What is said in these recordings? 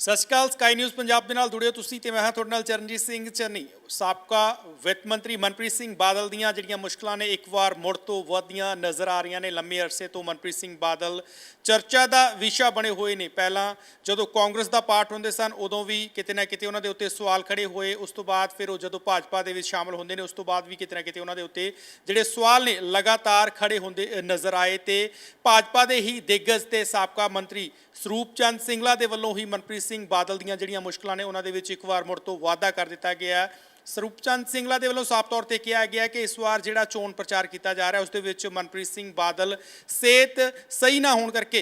ਸਤਿ ਸ਼੍ਰੀ ਅਕਾਲ ਸਕਾਈ ਨਿਊਜ਼ ਪੰਜਾਬ ਦੇ ਨਾਲ ਜੁੜਿਓ ਤੁਸੀਂ ਤੇ ਮੈਂ ਹਾਂ ਤੁਹਾਡੇ ਨਾਲ ਚਰਨਜੀਤ ਸਿੰਘ ਚੰਨੀ ਸਾਬਕਾ ਵਿੱਤ ਮੰਤਰੀ ਮਨਪ੍ਰੀਤ ਸਿੰਘ ਬਾਦਲ ਦੀਆਂ ਜਿਹੜੀਆਂ ਮੁਸ਼ਕਲਾਂ ਨੇ ਇੱਕ ਵਾਰ ਮੁੜ ਤੋਂ ਵਧਦੀਆਂ ਨਜ਼ਰ ਆ ਰਹੀਆਂ ਨੇ, ਲੰਮੇ ਅਰਸੇ ਤੋਂ ਮਨਪ੍ਰੀਤ ਸਿੰਘ ਬਾਦਲ ਚਰਚਾ ਦਾ ਵਿਸ਼ਾ ਬਣੇ ਹੋਏ ਨੇ। ਪਹਿਲਾਂ ਜਦੋਂ ਕਾਂਗਰਸ ਦਾ ਪਾਰਟ ਹੁੰਦੇ ਸਨ, ਉਦੋਂ ਵੀ ਕਿਤੇ ਨਾ ਕਿਤੇ ਉਹਨਾਂ ਦੇ ਉੱਤੇ ਸਵਾਲ ਖੜੇ ਹੋਏ, ਉਸ ਤੋਂ ਬਾਅਦ ਫਿਰ ਉਹ ਜਦੋਂ ਭਾਜਪਾ ਦੇ ਵਿੱਚ ਸ਼ਾਮਲ ਹੁੰਦੇ ਨੇ, ਉਸ ਤੋਂ ਬਾਅਦ ਵੀ ਕਿਤੇ ਨਾ ਕਿਤੇ ਉਹਨਾਂ ਦੇ ਉੱਤੇ ਜਿਹੜੇ ਸਵਾਲ ਨੇ, ਲਗਾਤਾਰ ਖੜੇ ਹੁੰਦੇ ਨਜ਼ਰ ਆਏ ਤੇ ਭਾਜਪਾ ਦੇ ਹੀ ਦਿੱਗਜ ਤੇ ਸਾਬਕਾ ਮੰਤਰੀ ਸਰੂਪ ਚੰਦ ਸਿੰਗਲਾ ਦੇ ਵੱਲੋਂ ਹੀ ਮਨਪ੍ਰੀਤ ਸਿੰਘ ਬਾਦਲ ਦੀਆਂ ਜਿਹੜੀਆਂ ਮੁਸ਼ਕਲਾਂ ਨੇ, ਉਹਨਾਂ ਦੇ ਵਿੱਚ ਇੱਕ ਵਾਰ ਮੁੜ ਤੋਂ ਵਾਅਦਾ ਕਰ ਦਿੱਤਾ ਗਿਆ ਹੈ। ਸਰੂਪ ਚੰਦ ਸਿੰਗਲਾ ਦੇ ਵੱਲੋਂ ਸਾਫ਼ ਤੌਰ ਤੇ ਕਿਹਾ ਗਿਆ ਕਿ ਇਸ ਵਾਰ ਜਿਹੜਾ ਚੋਣ ਪ੍ਰਚਾਰ ਕੀਤਾ ਜਾ ਰਿਹਾ, ਉਸ ਦੇ ਵਿੱਚ ਮਨਪ੍ਰੀਤ ਸਿੰਘ ਬਾਦਲ ਸਿਹਤ ਸਹੀ ਨਾ ਹੋਣ ਕਰਕੇ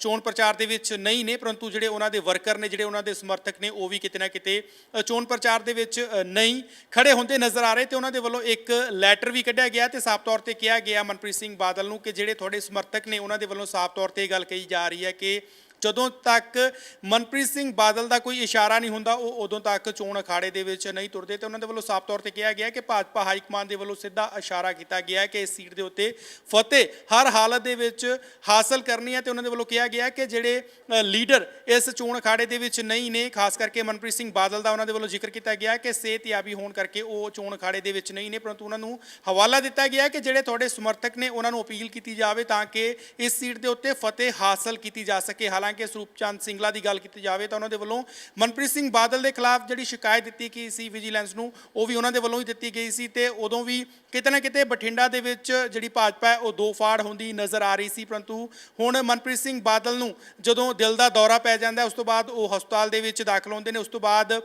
ਚੋਣ ਪ੍ਰਚਾਰ ਦੇ ਵਿੱਚ ਨਹੀਂ ਨੇ, ਪਰੰਤੂ ਜਿਹੜੇ ਉਹਨਾਂ ਦੇ ਵਰਕਰ ਨੇ, ਜਿਹੜੇ ਉਹਨਾਂ ਦੇ ਸਮਰਥਕ ਨੇ, ਉਹ ਵੀ ਕਿਤੇ ਨਾ ਕਿਤੇ ਚੋਣ ਪ੍ਰਚਾਰ ਦੇ ਵਿੱਚ ਨਹੀਂ ਖੜੇ ਹੁੰਦੇ ਨਜ਼ਰ ਆ ਰਹੇ ਤੇ ਉਹਨਾਂ ਦੇ ਵੱਲੋਂ ਇੱਕ ਲੈਟਰ ਵੀ ਕੱਢਿਆ ਗਿਆ ਤੇ ਸਾਫ਼ ਤੌਰ ਤੇ ਕਿਹਾ ਗਿਆ ਮਨਪ੍ਰੀਤ ਸਿੰਘ ਬਾਦਲ ਨੂੰ ਕਿ ਜਿਹੜੇ ਤੁਹਾਡੇ ਸਮਰਥਕ ਨੇ, ਉਹਨਾਂ ਦੇ ਵੱਲੋਂ ਸਾਫ਼ ਤੌਰ ਤੇ ਇਹ ਗੱਲ ਕਹੀ ਜਾ ਰਹੀ ਹੈ ਕਿ ਜਦੋਂ ਤੱਕ ਮਨਪ੍ਰੀਤ ਸਿੰਘ ਬਾਦਲ ਦਾ ਕੋਈ ਇਸ਼ਾਰਾ ਨਹੀਂ ਹੁੰਦਾ, ਉਹ ਉਦੋਂ ਤੱਕ ਚੋਣ ਅਖਾੜੇ ਦੇ ਵਿੱਚ ਨਹੀਂ ਤੁਰਦੇ ਤੇ ਉਹਨਾਂ ਦੇ ਵੱਲੋਂ ਸਾਫ਼ ਤੌਰ ਤੇ ਕਿਹਾ ਗਿਆ ਕਿ ਭਾਜਪਾ ਹਾਈ ਕਮਾਂਡ ਦੇ ਵੱਲੋਂ ਸਿੱਧਾ ਇਸ਼ਾਰਾ ਕੀਤਾ ਗਿਆ ਕਿ ਇਸ ਸੀਟ ਦੇ ਉੱਤੇ ਫਤਿਹ ਹਰ ਹਾਲਤ ਦੇ ਵਿੱਚ ਹਾਸਲ ਕਰਨੀ ਹੈ ਤੇ ਉਹਨਾਂ ਦੇ ਵੱਲੋਂ ਕਿਹਾ ਗਿਆ ਕਿ ਜਿਹੜੇ ਲੀਡਰ ਇਸ ਚੋਣ ਅਖਾੜੇ ਦੇ ਵਿੱਚ ਨਹੀਂ ਨੇ, ਖਾਸ ਕਰਕੇ ਮਨਪ੍ਰੀਤ ਸਿੰਘ ਬਾਦਲ ਦਾ ਉਹਨਾਂ ਦੇ ਵੱਲੋਂ ਜ਼ਿਕਰ ਕੀਤਾ ਗਿਆ ਕਿ ਸਿਹਤਯਾਬੀ ਹੋਣ ਕਰਕੇ ਉਹ ਚੋਣ ਅਖਾੜੇ ਦੇ ਵਿੱਚ ਨਹੀਂ ਨੇ, ਪਰੰਤੂ ਉਹਨਾਂ ਨੂੰ ਹਵਾਲਾ ਦਿੱਤਾ ਗਿਆ ਕਿ ਜਿਹੜੇ ਤੁਹਾਡੇ ਸਮਰਥਕ ਨੇ ਉਹਨਾਂ ਨੂੰ ਅਪੀਲ ਕੀਤੀ ਜਾਵੇ ਤਾਂ ਕਿ ਇਸ ਸੀਟ ਦੇ ਉੱਤੇ ਫਤਿਹ ਹਾਸਲ ਕੀਤੀ ਜਾ ਸਕੇ। ਹਾਲਾਂਕਿ ਸਰੂਪ ਚੰਦ ਸਿੰਗਲਾ ਦੀ ਗੱਲ ਕੀਤੀ ਜਾਵੇ ਤਾਂ ਉਹਨਾਂ ਦੇ ਵੱਲੋਂ ਮਨਪ੍ਰੀਤ ਸਿੰਘ ਬਾਦਲ ਦੇ ਖਿਲਾਫ ਜਿਹੜੀ ਸ਼ਿਕਾਇਤ ਦਿੱਤੀ ਗਈ ਸੀ ਵਿਜੀਲੈਂਸ ਨੂੰ, ਉਹ ਵੀ ਉਹਨਾਂ ਦੇ ਵੱਲੋਂ ਹੀ ਦਿੱਤੀ ਗਈ ਸੀ ਤੇ ਉਦੋਂ ਵੀ ਕਿਤੇ ਨਾ ਕਿਤੇ ਬਠਿੰਡਾ ਦੇ ਵਿੱਚ ਜਿਹੜੀ ਭਾਜਪਾ ਹੈ, ਉਹ ਦੋ ਫਾੜ ਹੁੰਦੀ ਨਜ਼ਰ ਆ ਰਹੀ ਸੀ। ਪਰੰਤੂ ਹੁਣ ਮਨਪ੍ਰੀਤ ਸਿੰਘ ਬਾਦਲ ਨੂੰ ਜਦੋਂ ਦਿਲ ਦਾ ਦੌਰਾ ਪੈ ਜਾਂਦਾ, ਉਸ ਤੋਂ ਬਾਅਦ ਉਹ ਹਸਪਤਾਲ ਦੇ ਵਿੱਚ ਦਾਖਲ ਹੁੰਦੇ ਨੇ, ਉਸ ਤੋਂ ਬਾਅਦ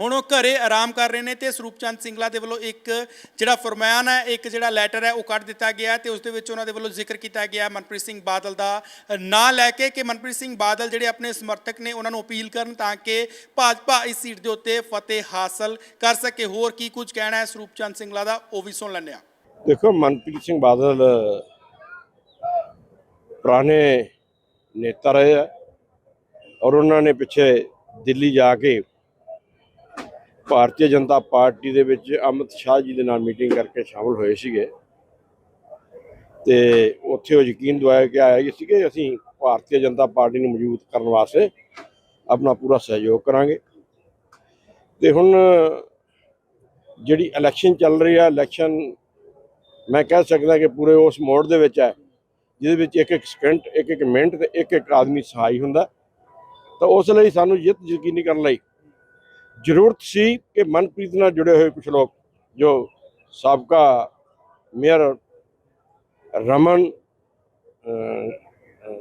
ਹੁਣ ਉਹ ਘਰੇ ਆਰਾਮ ਕਰ ਰਹੇ ਨੇ ਤੇ ਸਰੂਪ ਚੰਦ ਸਿੰਗਲਾ ਦੇ ਵੱਲੋਂ ਇੱਕ ਜਿਹੜਾ ਫਰਮਾਨ ਹੈ, ਇੱਕ ਜਿਹੜਾ ਲੈਟਰ ਹੈ, ਉਹ ਕੱਢ ਦਿੱਤਾ ਗਿਆ ਤੇ ਉਸ ਦੇ ਵਿੱਚ ਉਹਨਾਂ ਦੇ ਵੱਲੋਂ ਜ਼ਿਕਰ ਕੀਤਾ ਗਿਆ ਮਨਪ੍ਰੀਤ ਸਿੰਘ ਬਾਦਲ ਦਾ ਨਾਂ ਲੈ ਕੇ ਕਿ ਮਨਪ੍ਰੀਤ ਸਿੰਘ ਬਾਦਲ ਜਿਹੜੇ ਆਪਣੇ ਸਮਰਥਕ ਨੇ, ਉਹਨਾਂ ਨੂੰ ਅਪੀਲ ਕਰਨ ਤਾਂ ਕਿ ਭਾਜਪਾ ਇਸ ਸੀਟ ਦੇ ਉੱਤੇ ਫਤਿਹ ਹਾਸਲ ਕਰ ਸਕੇ। ਹੋਰ ਕੀ ਕੁਝ ਕਹਿਣਾ ਹੈ ਸਰੂਪ ਚੰਦ ਸਿੰਗਲਾ ਦਾ, ਉਹ ਵੀ ਸੁਣ ਲੈਂਦੇ ਹਾਂ। ਦੇਖੋ, ਮਨਪ੍ਰੀਤ ਸਿੰਘ ਬਾਦਲ ਪੁਰਾਣੇ ਨੇਤਾ ਰਹੇ ਆ ਔਰ ਉਹਨਾਂ ਨੇ ਪਿੱਛੇ ਦਿੱਲੀ ਜਾ ਕੇ ਭਾਰਤੀ ਜਨਤਾ ਪਾਰਟੀ ਦੇ ਵਿੱਚ ਅਮਿਤ ਸ਼ਾਹ ਜੀ ਦੇ ਨਾਲ ਮੀਟਿੰਗ ਕਰਕੇ ਸ਼ਾਮਲ ਹੋਏ ਸੀਗੇ। ਤੇ ਉੱਥੇ ਉਹ ਯਕੀਨ ਦਵਾਇਆ ਕਿ ਆਇਆ ਸੀ ਕਿ ਅਸੀਂ ਭਾਰਤੀ ਜਨਤਾ ਪਾਰਟੀ ਨੂੰ ਮਜ਼ਬੂਤ ਕਰਨ ਵਾਸਤੇ ਆਪਣਾ ਪੂਰਾ ਸਹਿਯੋਗ ਕਰਾਂਗੇ। ਤੇ ਹੁਣ ਜਿਹੜੀ ਇਲੈਕਸ਼ਨ ਚੱਲ ਰਹੀ ਆ, ਇਲੈਕਸ਼ਨ ਮੈਂ ਕਹਿ ਸਕਦਾ ਕਿ ਪੂਰੇ ਉਸ ਮੋੜ ਦੇ ਵਿੱਚ ਹੈ, ਜਿਹਦੇ ਵਿੱਚ ਇੱਕ ਇੱਕ ਸਕਿੰਟ ਇੱਕ ਇੱਕ ਮਿੰਟ ਤੇ ਇੱਕ ਇੱਕ ਆਦਮੀ ਸਹਾਈ ਹੁੰਦਾ। ਤਾਂ ਉਸ ਲਈ ਸਾਨੂੰ ਜਿੱਤ ਯਕੀਨੀ ਕਰਨ ਲਈ ਜ਼ਰੂਰਤ ਸੀ ਕਿ ਮਨਪ੍ਰੀਤ ਨਾਲ ਜੁੜੇ ਹੋਏ ਕੁਝ ਲੋਕ, ਜੋ ਸਾਬਕਾ ਮੇਅਰ ਰਮਨ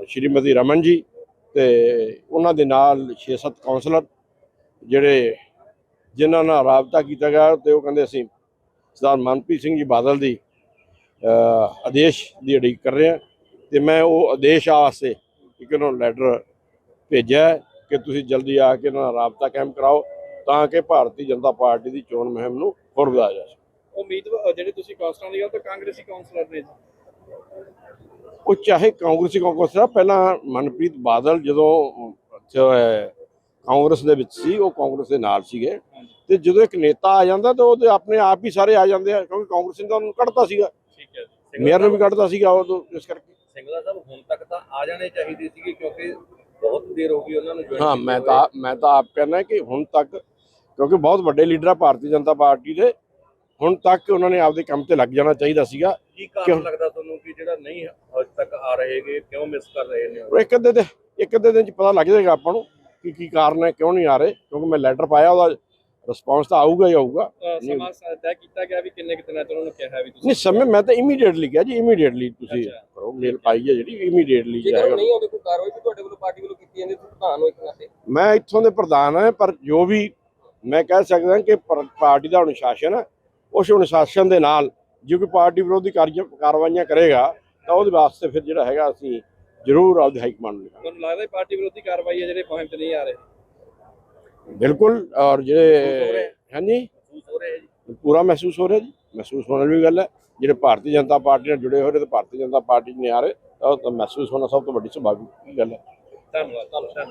ਸ਼੍ਰੀਮਤੀ ਰਮਨ ਜੀ ਤੇ ਉਹਨਾਂ ਦੇ ਨਾਲ 6-7 ਕਾਉਂਸਲਰ ਜਿਹੜੇ ਜਿਨ੍ਹਾਂ ਨਾਲ ਰਾਬਤਾ ਕੀਤਾ ਗਿਆ ਤੇ ਉਹ ਕਹਿੰਦੇ ਅਸੀਂ ਸਰਦਾਰ ਮਨਪ੍ਰੀਤ ਸਿੰਘ ਜੀ ਬਾਦਲ ਦੀ ਆਦੇਸ਼ ਦੀ ਉਡੀਕ ਕਰ ਰਹੇ ਹਾਂ ਤੇ ਮੈਂ ਉਹ ਆਦੇਸ਼ ਵਾਸਤੇ ਇੱਕ ਨੂੰ ਲੈਟਰ ਭੇਜਿਆ ਕਿ ਤੁਸੀਂ ਜਲਦੀ ਆ ਕੇ ਉਹਨਾਂ ਨਾਲ ਰਾਬਤਾ ਕਾਇਮ ਕਰਾਓ। ਤਾਂ ਕਿ ਭਾਰਤੀ ਜਨਤਾ ਪਾਰਟੀ ਦੀ ਚੋਣ ਮੁਹਿੰਮ ਨੂੰ ਹੋਰ ਵਧਾਇਆ ਜਾ ਸਕੇ। ਉਮੀਦਵਾਰ ਜਿਹੜੇ ਤੁਸੀਂ ਕਾਂਸਲਰਾਂ ਦੀ ਗੱਲ ਤਾਂ ਕਾਂਗਰਸੀ ਕਾਉਂਸਲਰ ਨੇ ਉਹ ਚਾਹੇ ਕਾਂਗਰਸੀ ਦਾ ਪਹਿਲਾਂ ਮਨਪ੍ਰੀਤ ਬਾਦਲ ਜਦੋਂ ਜੋ ਹੈ ਕਾਂਗਰਸ ਦੇ ਵਿੱਚ ਸੀ ਉਹ ਕਾਂਗਰਸ ਦੇ ਨਾਲ ਸੀਗੇ। ਤੇ ਜਦੋਂ ਇੱਕ ਨੇਤਾ ਆ ਜਾਂਦਾ ਤਾਂ ਉਹਦੇ ਆਪਣੇ ਆਪ ਹੀ ਸਾਰੇ ਆ ਜਾਂਦੇ ਆ ਕਿਉਂਕਿ ਕਾਂਗਰਸ ਨੇ ਤਾਂ ਉਹਨੂੰ ਕੱਢਤਾ ਸੀਗਾ। ਠੀਕ ਹੈ ਮੇਅਰ ਨੂੰ ਵੀ ਕੱਢਤਾ ਸੀਗਾ ਉਹ ਇਸ ਕਰਕੇ। ਸਿੰਗਲਾ ਸਾਹਿਬ ਹੁਣ ਤੱਕ ਤਾਂ ਆ ਜਾਣੇ ਚਾਹੀਦੇ ਸੀਗੇ ਕਿਉਂਕਿ ਬਹੁਤ ਦੇਰ ਹੋ ਗਈ ਉਹਨਾਂ ਨੂੰ ਹਾਂ ਮੈਂ। ਤਾਂ ਮੈਂ ਤਾਂ ਆਪ ਕਹਿਣਾ ਕਿ ਹੁਣ ਤੱਕ ਕਿਉਂਕਿ ਬਹੁਤ ਵੱਡੇ ਲੀਡਰ ਆ ਭਾਰਤੀ ਜਨਤਾ ਪਾਰਟੀ ਦੇ। ਹੁਣ ਤੱਕ ਉਹਨਾਂ ਨੇ ਆਪਦੇ ਕੰਮ ਤੇ ਲੱਗ ਜਾਣਾ ਚਾਹੀਦਾ ਸੀਗਾ। ਕੀ ਕਾਰਨ ਕਿਉਂ? ਲੱਗਦਾ ਤੁਹਾਨੂੰ ਕਿ ਜਿਹੜਾ ਨਹੀਂ ਅੱਜ ਤੱਕ ਆ ਰਹੇਗੇ ਕਿਉਂ ਮਿਸ ਕਰ ਰਹੇ ਨੇ? ਉਹ ਇੱਕ ਅੱਧੇ ਦੇ ਇੱਕ ਅੱਧੇ ਦਿਨ ਚ ਪਤਾ ਲੱਗ ਜਾਏਗਾ ਆਪਾਂ ਨੂੰ ਕਿ ਕੀ ਕਾਰਨ ਹੈ ਕਿਉਂ ਨਹੀਂ ਆ ਰਹੇ। ਕਿਉਂਕਿ ਮੈਂ ਲੈਟਰ ਪਾਇਆ ਉਹਦਾ ਰਿਸਪੌਂਸ ਤਾਂ ਆਊਗਾ ਹੀ ਆਊਗਾ। ਸਮਾਂ ਤੈਅ ਕੀਤਾ ਗਿਆ ਵੀ ਕਿੰਨੇ ਕਿਤੇ ਨਾਲ ਉਹਨਾਂ ਨੂੰ ਕਿਹਾ ਵੀ ਤੁਸੀਂ ਨਹੀਂ ਸਮੇਂ ਮੈਂ ਤਾਂ ਇਮੀਡੀਏਟਲੀ ਕਿਹਾ ਜੀ ਇਮੀਡੀਏਟਲੀ ਤੁਸੀਂ। ਕਰੋ ਮੇਲ ਪਾਈ ਹੈ ਜਿਹੜੀ ਇਮੀਡੀਏਟਲੀ ਜਾਏਗਾ। ਨਹੀਂ ਆਉਂਦੇ ਕੋਈ ਕਾਰਵਾਈ ਵੀ ਤੁਹਾਡੇ ਵੱਲੋਂ ਪਾਰਟੀ ਵੱਲੋਂ ਕੀਤੀ ਜਾਂਦੀ ਤੁਸੀਂ ਪ੍ਰਧਾਨ ਹੋ ਇੱਕ ਨਾਤੇ ਮੈਂ ਇੱਥੋਂ ਦੇ ਪ੍ਰਧਾਨ ਹਾਂ ਪਰ ਜੋ ਵੀ ਮੈਂ ਕਹਿ ਸਕਦਾ ਕਿ ਪਰ- ਪਾਰਟੀ ਦਾ ਅਨੁਸ਼ਾਸਨ ਉਸ ਅਨੁਸ਼ਾਸਨ ਦੇ ਨਾਲ ਜੇ ਕੋਈ ਪਾਰਟੀ ਵਿਰੋਧੀ ਕਾਰਵਾਈਆਂ ਕਰੇਗਾ ਤਾਂ ਉਹਦੇ ਵਾਸਤੇ ਫਿਰ ਜਿਹੜਾ ਹੈਗਾ ਅਸੀਂ ਜ਼ਰੂਰ ਆਪਦੀ ਹਾਈ ਕਮਾਂਡ ਨੂੰ ਤੁਹਾਨੂੰ ਲੱਗਦਾ ਪਾਰਟੀ ਵਿਰੋਧੀ ਕਾਰਵਾਈ ਹੈ ਜਿਹੜੇ ਤੇ ਨਹੀਂ ਆ ਰਹੇ? ਬਿਲਕੁਲ ਔਰ ਜਿਹੜੇ? ਹਾਂਜੀ? ਪੂਰਾ ਮਹਿਸੂਸ ਹੋ ਰਿਹਾ ਜੀ। ਮਹਿਸੂਸ ਹੋਣ ਵਾਲੀ ਗੱਲ ਹੈ। ਜਿਹੜੇ ਭਾਰਤੀ ਜਨਤਾ ਪਾਰਟੀ ਨਾਲ ਜੁੜੇ ਹੋਏ ਨੇ ਤੇ ਭਾਰਤੀ ਜਨਤਾ ਪਾਰਟੀ ਨਹੀਂ ਆ ਰਹੇ ਤਾਂ ਮਹਿਸੂਸ ਹੋਣਾ ਸਭ ਤੋਂ ਵੱਡੀ ਸੁਭਾਵਿਕ ਗੱਲ ਹੈ। ਧੰਨਵਾਦ ਧੰਨਵਾਦ।